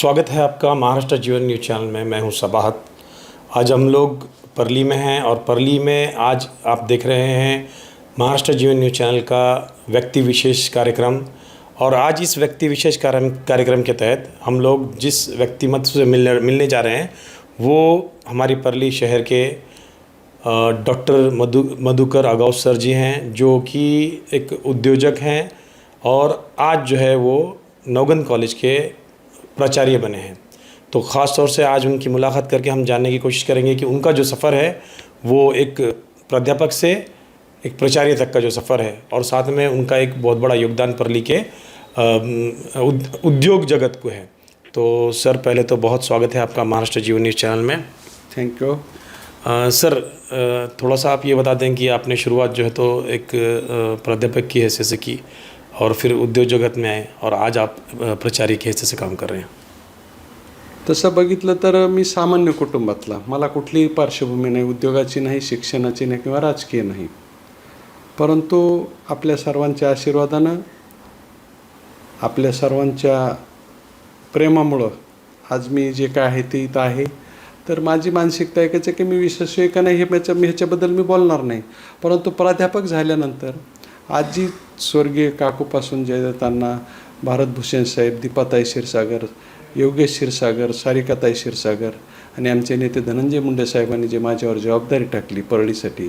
स्वागत है आपका महाराष्ट्र जीवन न्यूज़ चैनल में। मैं हूँ सबाहत। आज हम लोग परली में हैं और परली में आज आप देख रहे हैं महाराष्ट्र जीवन न्यूज़ चैनल का व्यक्ति विशेष कार्यक्रम। और आज इस व्यक्ति विशेष कार्यक्रम के तहत हम लोग जिस व्यक्तिमत्व से मिलने मिलने जा रहे हैं, वो हमारी परली शहर के डॉक्टर मधु मधुकर अगाव सर जी हैं, जो कि एक उद्योजक हैं। और आज जो है वो नौगन कॉलेज के प्राचार्य बने हैं। तो ख़ास तौर से आज उनकी मुलाकात करके हम जानने की कोशिश करेंगे कि उनका जो सफ़र है वो एक प्राध्यापक से एक प्राचार्य तक का जो सफ़र है और साथ में उनका एक बहुत बड़ा योगदान परली के उद्योग जगत को है। तो सर पहले तो बहुत स्वागत है आपका महाराष्ट्र जीवन न्यूज़ चैनल में। थैंक यू सर थोड़ा सा आप ये बता दें कि आपने शुरुआत जो है तो एक प्राध्यापक की हैसियत से की। और फिर उद्योग जगत में आए और आज आप प्रचारिक हे से काम कर रहे हैं। तसं बघितलं तर मी सामान्य कुटुंबातला. मला कुठलीही पार्श्वभूमी नाही उद्योगाची नाही शिक्षणाची नाही किंवा राजकीय नाही. परंतु आपल्या सर्वांच्या आशीर्वादानं आपल्या सर्वांच्या प्रेमामुळं आज मी जे काय आहे ते इथं आहे. तर माझी मानसिकता एकच आहे की मी विशेष आहे का नाही हे ह्याच्या मी ह्याच्याबद्दल मी बोलणार नाही. परंतु प्राध्यापक झाल्यानंतर आजी स्वर्गीय काकूपासून जयदत्तांना भारतभूषण साहेब दीपाताई क्षीरसागर योगेश क्षीरसागर सारिकाताई क्षीरसागर आणि आमचे नेते धनंजय मुंडे साहेबांनी जे माझ्यावर जबाबदारी टाकली परळीसाठी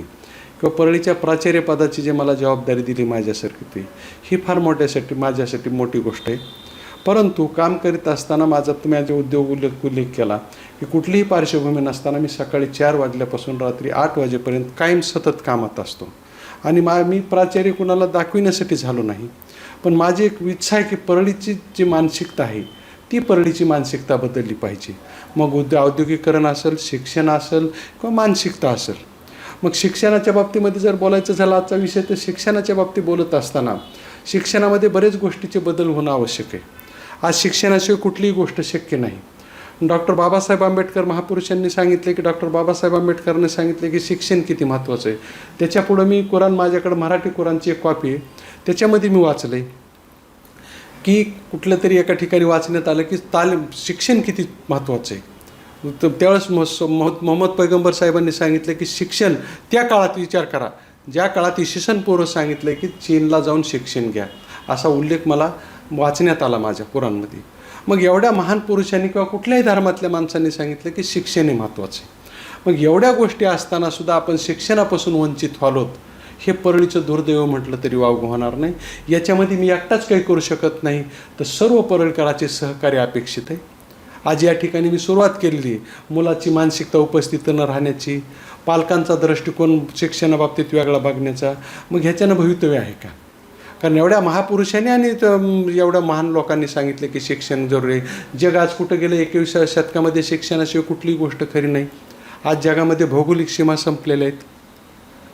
किंवा परळीच्या प्राचार्यपदाची जे मला जबाबदारी दिली माझ्यासारखी ती ही फार मोठ्यासाठी माझ्यासाठी मोठी गोष्ट आहे. परंतु काम करीत असताना माझा तुम्ही आज उद्योग उल्लेख उल्लेख केला की कुठलीही पार्श्वभूमी नसताना मी सकाळी चार वाजल्यापासून रात्री आठ वाजेपर्यंत कायम सतत कामात असतो. आणि मा मी प्राचार्य कुणाला दाखविण्यासाठी झालो नाही. पण माझी एक इच्छा आहे की परळीची जी मानसिकता आहे ती परळीची मानसिकता बदलली पाहिजे. मग उद्योग औद्योगिकरण असेल शिक्षण असेल किंवा मानसिकता असेल. मग शिक्षणाच्या बाबतीमध्ये जर बोलायचं झालं आजचा विषय तर शिक्षणाच्या बाबतीत बोलत असताना शिक्षणामध्ये बरेच गोष्टीचे बदल होणं आवश्यक आहे. आज शिक्षणाशिवाय कुठलीही गोष्ट शक्य नाही. डॉक्टर बाबासाहेब आंबेडकर महापुरुषांनी सांगितले की डॉक्टर बाबासाहेब आंबेडकरने सांगितले की शिक्षण किती महत्त्वाचं आहे. त्याच्यापुढं मी कुराण माझ्याकडं मराठी कुराणची एक कॉपी आहे. त्याच्यामध्ये मी वाचलं आहे की कुठलं तरी एका ठिकाणी वाचण्यात आलं की तालीम शिक्षण किती महत्त्वाचं आहे. तर त्यावेळेस मोहम्मद पैगंबर साहेबांनी सांगितलं की शिक्षण त्या काळात विचार करा. ज्या काळात ईशसन पोरं सांगितलं की चीनला जाऊन शिक्षण घ्या. असा उल्लेख मला वाचण्यात आला माझ्या कुराणमध्ये. मग एवढ्या महान पुरुषांनी किंवा कुठल्याही धर्मातल्या माणसांनी सांगितलं की शिक्षण हे महत्त्वाचं आहे. मग एवढ्या गोष्टी असताना सुद्धा आपण शिक्षणापासून वंचित व्हालोत हे परळीचं दुर्दैव म्हटलं तरी वावग होणार नाही. याच्यामध्ये मी एकटाच काही करू शकत नाही. तर सर्व परळकराचे सहकार्य अपेक्षित आहे. आज या ठिकाणी मी सुरुवात केलेली आहे. मुलाची मानसिकता उपस्थित न राहण्याची पालकांचा दृष्टिकोन शिक्षणाबाबतीत वेगळा बघण्याचा मग ह्याच्यानं भवितव्य आहे का? कारण एवढ्या महापुरुषांनी आणि एवढ्या महान लोकांनी सांगितलं की शिक्षण जरुरी आहे. जग आज कुठं गेलं एकविसाव्या शतकामध्ये शिक्षणाशिवाय कुठलीही गोष्ट खरी नाही. आज जगामध्ये भौगोलिक सीमा संपलेल्या आहेत.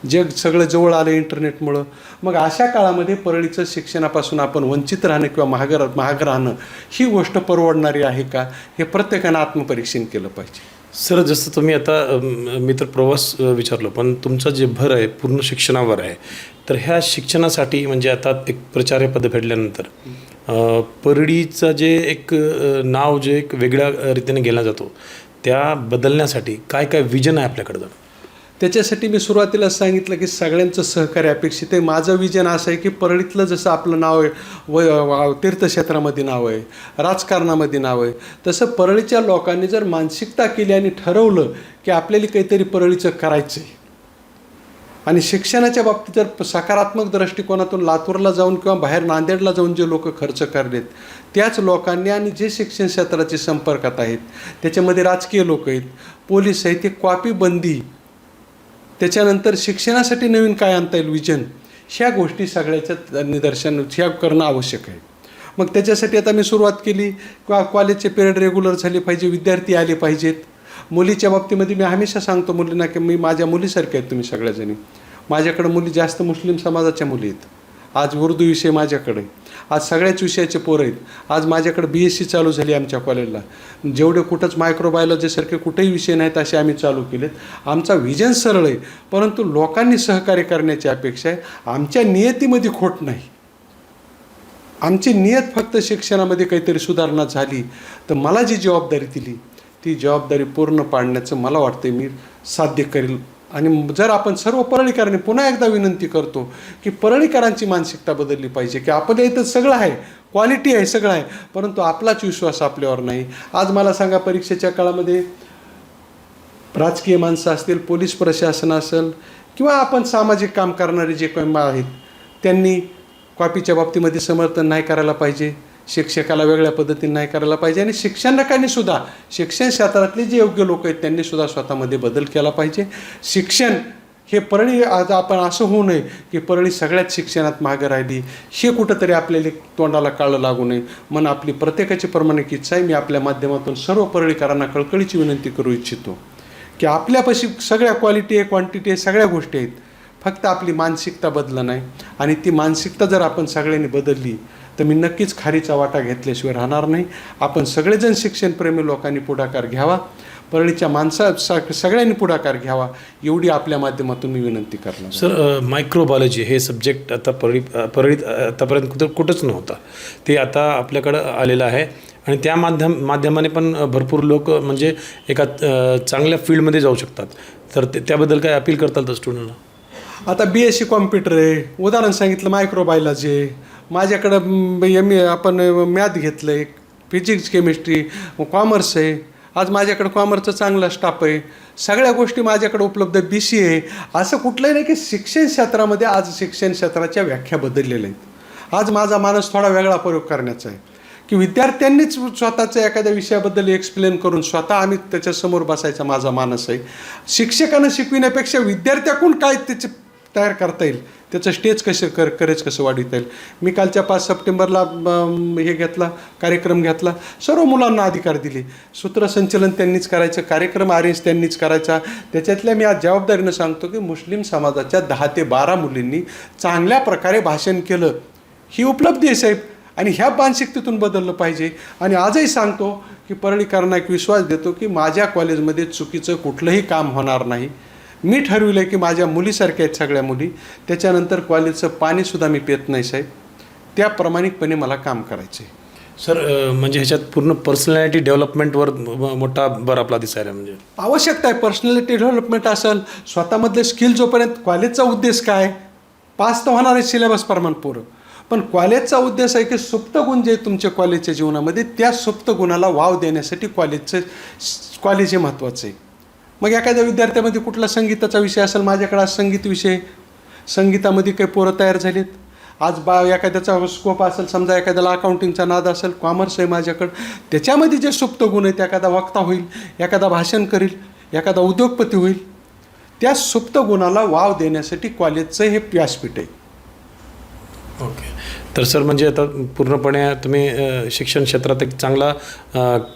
जग सगळं जवळ आलं इंटरनेटमुळं. मग अशा काळामध्ये परळीचं शिक्षणापासून आपण वंचित राहणं किंवा महागर महाग राहणं ही गोष्ट परवडणारी आहे का? हे प्रत्येकानं आत्मपरीक्षण केलं पाहिजे. सर जसं तुम्ही आता मी तर प्रवास विचारलो पण तुमचं जे भर आहे पूर्ण शिक्षणावर आहे तर ह्या शिक्षणासाठी म्हणजे आता एक प्राचार्यपद पद फेडल्यानंतर परळीचं जे एक नाव जे एक वेगळ्या रीतीने गेला जातो त्या बदलण्यासाठी काय काय विजन आहे आपल्याकडं? त्याच्यासाठी मी सुरुवातीला सांगितलं की सगळ्यांचं सहकार्य अपेक्षित आहे. माझं विजन असं आहे की परळीतलं जसं आपलं नाव आहे व व- तीर्थक्षेत्रामध्ये नाव आहे राजकारणामध्ये नाव आहे तसं परळीच्या लोकांनी जर मानसिकता केली आणि ठरवलं की आपल्याला काहीतरी परळीचं करायचं आहे आणि शिक्षणाच्या बाबतीत जर सकारात्मक दृष्टिकोनातून लातूरला जाऊन किंवा बाहेर नांदेडला जाऊन जे लोक खर्च करलेत त्याच लोकांनी आणि जे शिक्षण क्षेत्राचे संपर्कात आहेत त्याच्यामध्ये राजकीय लोक आहेत पोलीस आहेत ते कॉपी बंदी त्याच्यानंतर शिक्षणासाठी नवीन काय आणता येईल विजन ह्या गोष्टी सगळ्याच्या निदर्शन ह्या करणं आवश्यक आहे. मग त्याच्यासाठी आता मी सुरुवात केली किंवा कॉलेजचे पिरियड रेग्युलर झाले पाहिजे विद्यार्थी आले पाहिजेत मुलीच्या बाबतीमध्ये मी हमेशा सांगतो मुलींना की मी माझ्या मुलीसारखे आहेत तुम्ही सगळ्याजणी. माझ्याकडे मुली जास्त मुस्लिम समाजाच्या मुली आहेत. आज उर्दू विषय माझ्याकडे आज सगळ्याच विषयाचे पोरं आहेत. आज माझ्याकडे बी एस सी चालू झाली आमच्या कॉलेजला. जेवढे कुठंच मायक्रोबायोलॉजीसारखे कुठेही विषय नाहीत असे आम्ही चालू केलेत. आमचा विजन सरळ आहे. परंतु लोकांनी सहकार्य करण्याची अपेक्षा आहे. आमच्या नियतीमध्ये खोट नाही. आमची नियत फक्त शिक्षणामध्ये काहीतरी सुधारणा झाली तर मला जी जबाबदारी दिली ती जबाबदारी पूर्ण पाडण्याचं मला वाटतं मी साध्य करेल. आणि जर आपण सर्व परळीकरांनी पुन्हा एकदा विनंती करतो की परळीकरांची मानसिकता बदलली पाहिजे की आपल्या इथं सगळं आहे क्वालिटी आहे सगळं आहे परंतु आपलाच विश्वास आपल्यावर नाही. आज मला सांगा परीक्षेच्या काळामध्ये राजकीय माणसं असतील पोलीस प्रशासन असेल किंवा आपण सामाजिक काम करणारे जे काही आहेत त्यांनी कॉपीच्या बाबतीमध्ये समर्थन नाही करायला पाहिजे. शिक्षकाला वेगळ्या पद्धतीने नाही करायला पाहिजे आणि शिक्षणाकांनी सुद्धा शिक्षण क्षेत्रातले जे योग्य लोक आहेत त्यांनी सुद्धा स्वतःमध्ये बदल केला पाहिजे. शिक्षण हे परळी आज आपण असं होऊ नये की परळी सगळ्यात शिक्षणात मागे राहिली. हे कुठंतरी आपल्याला तोंडाला काळं लागू नये. म्हणून आपली प्रत्येकाची प्रमाणिक इच्छा आहे. मी आपल्या माध्यमातून सर्व परळीकरांना कळकळीची विनंती करू इच्छितो की आपल्यापाशी सगळ्या क्वालिटी आहे क्वांटिटी आहे सगळ्या गोष्टी आहेत. फक्त आपली मानसिकता बदलं नाही आणि ती मानसिकता जर आपण सगळ्यांनी बदलली तर मी नक्कीच खारीचा वाटा घेतल्याशिवाय राहणार नाही. आपण सगळेजण शिक्षणप्रेमी लोकांनी पुढाकार घ्यावा. परळीच्या माणसा सगळ्यांनी पुढाकार घ्यावा. एवढी आपल्या माध्यमातून मी विनंती करणार सर मायक्रोबायोलॉजी हे सब्जेक्ट आता परळी परळीत आतापर्यंत कुठं कुठंच नव्हतं. ते आता आपल्याकडं आलेलं आहे. आणि त्या माध्यम माध्यमाने पण भरपूर लोक म्हणजे एका चांगल्या फील्डमध्ये जाऊ शकतात. तर ते त्याबद्दल काय अपील करताल तर स्टुडंटला आता बी एस सी कॉम्प्युटर आहे. उदाहरण सांगितलं मायक्रोबायोलॉजी आहे. माझ्याकडं एम ए आपण मॅथ घेतलं आहे फिजिक्स केमिस्ट्री कॉमर्स आहे. आज माझ्याकडं कॉमर्सचा चांगला स्टाफ आहे. सगळ्या गोष्टी माझ्याकडे उपलब्ध बी सी आहे. असं कुठलंही नाही की शिक्षण क्षेत्रामध्ये आज शिक्षण क्षेत्राच्या व्याख्या बदललेल्या आहेत. आज माझा मानस थोडा वेगळा प्रयोग करण्याचा आहे. की विद्यार्थ्यांनीच स्वतःचं एखाद्या विषयाबद्दल एक्सप्लेन करून स्वतः आम्ही त्याच्यासमोर बसायचा माझा मानस आहे. शिक्षकांना शिकविण्यापेक्षा विद्यार्थ्याकडून काय त्याचे तयार करता येईल. त्याचं स्टेज कसे कर करेज कसं वाढवता येईल? मी कालच्या पाच सप्टेंबरला हे घेतला कार्यक्रम घेतला. सर्व मुलांना अधिकार दिले. सूत्रसंचलन त्यांनीच करायचं कार्यक्रम अरेंज त्यांनीच करायचा. त्याच्यातल्या मी आज जबाबदारीनं सांगतो की मुस्लिम समाजाच्या दहा ते बारा मुलींनी चांगल्या प्रकारे भाषण केलं. ही उपलब्धी आहे साहेब. आणि ह्या मानसिकतेतून बदललं पाहिजे. आणि आजही सांगतो की परळीकरांना एक विश्वास देतो की माझ्या कॉलेजमध्ये चुकीचं कुठलंही काम होणार नाही. मी ठरविलं की माझ्या मुलीसारख्या आहेत सगळ्या मुली. त्याच्यानंतर कॉलेजचं पाणीसुद्धा मी पित नाही साहेब. त्या प्रामाणिकपणे मला काम करायचं आहे सर म्हणजे ह्याच्यात पूर्ण पर्सनॅलिटी डेव्हलपमेंटवर मोठा भर आपला दिसायला म्हणजे. आवश्यकता आहे पर्सनॅलिटी डेव्हलपमेंट असेल स्वतःमधले स्किल जोपर्यंत कॉलेजचा उद्देश काय? पास तर होणार आहे सिलेबस प्रमाण पोरं. पण कॉलेजचा उद्देश आहे की सुप्त गुण जे तुमच्या कॉलेजच्या जीवनामध्ये त्या सुप्त गुणाला वाव देण्यासाठी कॉलेजचं कॉलेज हे महत्त्वाचं आहे. मग एखाद्या विद्यार्थ्यामध्ये कुठला संगीताचा विषय असेल माझ्याकडे आज संगीत विषय संगीतामध्ये काही पोरं तयार झालीत. आज बा एखाद्याचा स्कोप असेल समजा एखाद्याला अकाउंटिंगचा नाद असेल कॉमर्स आहे माझ्याकडं. त्याच्यामध्ये जे सुप्त गुण आहेत एखादा वक्ता होईल एखादा भाषण करील एखादा उद्योगपती होईल त्या सुप्त गुणाला वाव देण्यासाठी कॉलेजचं हे व्यासपीठ आहे. ओके तर सर म्हणजे आता पूर्णपणे तुम्ही शिक्षण क्षेत्रात एक चांगला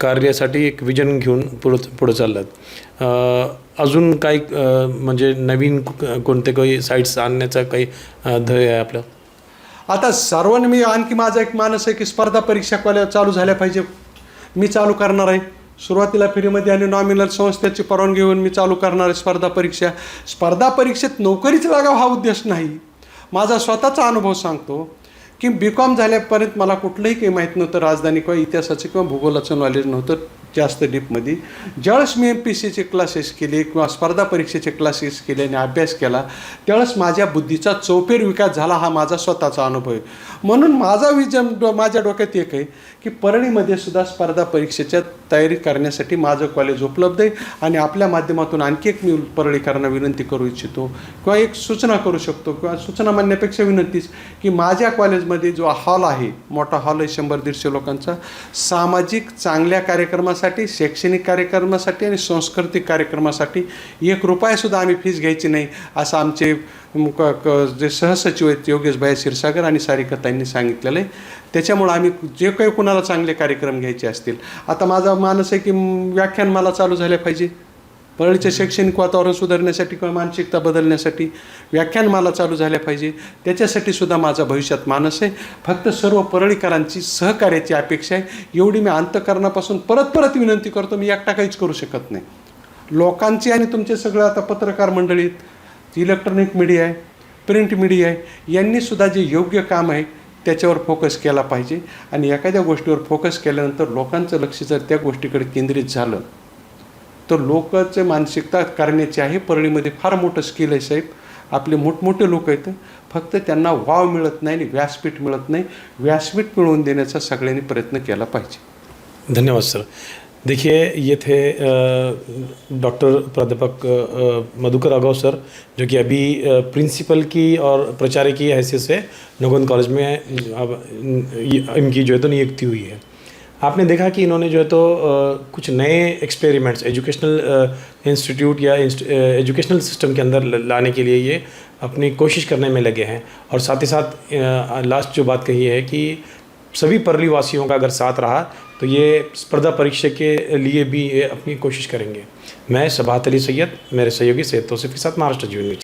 कार्यासाठी एक विजन घेऊन पुढं पुढं चाललात. अजून काही म्हणजे नवीन कोणते काही साईट्स आणण्याचा काही ध्येय आहे आपलं? आता सर्वांनी मी आणखी माझा एक मानस आहे की स्पर्धा परीक्षा कॉलेज चालू झाल्या पाहिजे. मी चालू करणार आहे. सुरुवातीला फ्रीमध्ये आणि नॉमिनल संस्थेची परवानगी घेऊन मी चालू करणार आहे स्पर्धा परीक्षा. स्पर्धा परीक्षेत नोकरीच लागावं हा उद्देश नाही. माझा स्वतःचा अनुभव सांगतो. की बी कॉम झाल्यापर्यंत मला कुठलंही काही माहीत नव्हतं राजधानी किंवा इतिहासाचं किंवा भूगोलाचं नॉलेज नव्हतं जास्त डीपमध्ये ज्यावेळेस मी एम पी सीचे क्लासेस केले किंवा स्पर्धा परीक्षेचे क्लासेस केले आणि अभ्यास केला त्यावेळेस माझ्या बुद्धीचा चौफेर विकास झाला हा माझा स्वतःचा अनुभव आहे. म्हणून माझा विजन डो- माझ्या डोक्यात एक आहे की परळीमध्ये सुद्धा स्पर्धा परीक्षेच्या तयारी करण्यासाठी माझं कॉलेज उपलब्ध आहे आणि आपल्या माध्यमातून आणखी एक मी परळीकरांना विनंती करू इच्छितो किंवा एक सूचना करू शकतो किंवा सूचना म्हणण्यापेक्षा विनंतीच की माझ्या कॉलेजमध्ये जो हॉल आहे मोठा हॉल आहे शंभर दीडशे लोकांचा सामाजिक चांगल्या कार्यक्रमासाठी शैक्षणिक कार्यक्रमासाठी आणि सांस्कृतिक कार्यक्रमासाठी एक रुपयासुद्धा आम्ही फीस घ्यायची नाही असं आमचे जे सहसचिव आहेत योगेश भाई क्षीरसागर आणि सारिकाताईंनी सांगितलेलं आहे. त्याच्यामुळं आम्ही जे काही कुणाला चांगले कार्यक्रम घ्यायचे असतील. आता माझा मानस आहे की व्याख्यान मला चालू झाले पाहिजे. परळीचे शैक्षणिक वातावरण सुधारण्यासाठी किंवा मानसिकता बदलण्यासाठी व्याख्यानमाला चालू झाल्या पाहिजे. त्याच्यासाठी सुद्धा माझा भविष्यात मानस आहे. फक्त सर्व परळीकरांची सहकार्याची अपेक्षा आहे. एवढी मी अंतकरणापासून परत परत विनंती करतो मी एकटा काहीच करू शकत नाही. लोकांची आणि तुमचे सगळं आता पत्रकार मंडळीत इलेक्ट्रॉनिक मीडिया आहे प्रिंट मीडिया आहे यांनीसुद्धा जे योग्य काम आहे त्याच्यावर फोकस केला पाहिजे. आणि एखाद्या गोष्टीवर फोकस केल्यानंतर लोकांचं लक्ष जर त्या गोष्टीकडे केंद्रित झालं तर लोकांचं मानसिकता करण्याची आहे परळीमध्ये फार मोठं स्किल आहे साहेब. आपले मोठमोठे लोक आहेत फक्त त्यांना वाव मिळत नाही आणि व्यासपीठ मिळत नाही. व्यासपीठ मिळवून देण्याचा सगळ्यांनी प्रयत्न केला पाहिजे. धन्यवाद सर देखिए, ये थे डॉक्टर प्राध्यापक मधुकर राघव सर, जो कि अभी प्रिंसिपल की और प्राचार्य की हैसियत से नगोन कॉलेज में, अब इनकी जो है तो नियुक्ति हुई है। आपने देखा कि इन्होंने जो है तो कुछ नए एक्सपेरिमेंट्स एजुकेशनल इंस्टीट्यूट या एजुकेशनल सिस्टम के अंदर लाने के लिए ये अपनी कोशिश करने में लगे हैं। और साथ ही साथ लास्ट जो बात कही है कि सभी परली वासियों का अगर साथ रहा तो ये स्पर्धा परीक्षा के लिए भी ये अपनी कोशिश करेंगे। मैं सबात अली सैयद मेरे सहयोगी सैयद तोसिफ के साथ महाराष्ट्र जीवन में